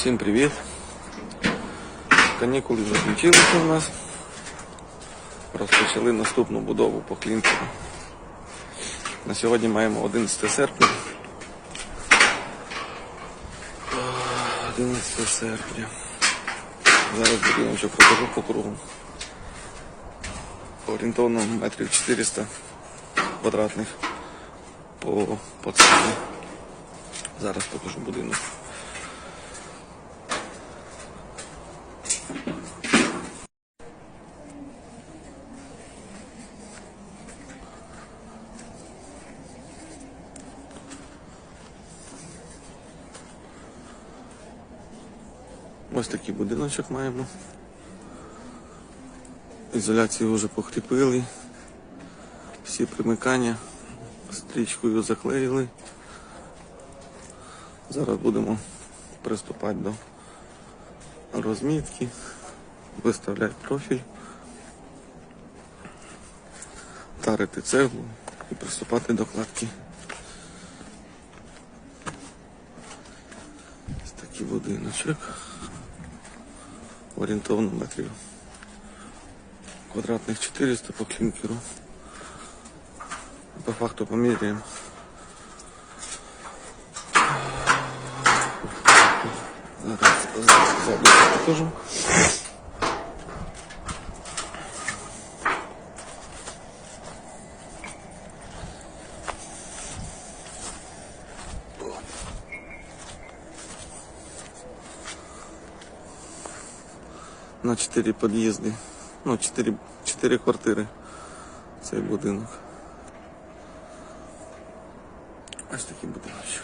Всім привіт! Канікули закінчилися у нас. Розпочали наступну будову по клінкеру. На сьогодні маємо 11 серпня. 11 серпня. Зараз будиночок покажу по кругу. Орієнтовно метрів 400 квадратних по, по ціні. Зараз покажу будинок. Ось такий будиночок маємо. Ізоляцію вже покріпили. Всі примикання стрічкою заклеїли. Зараз будемо приступати до розмітки, виставляти профіль, тарити цеглу і приступати до кладки. Ось такий будиночок. Орієнтовно метрів квадратних 400 по клінкеру. По факту поміряємо. Зараз, покажу. На 4 під'їзди. Ну, 4, 4 квартири. Цей будинок. Ось такий будиночок.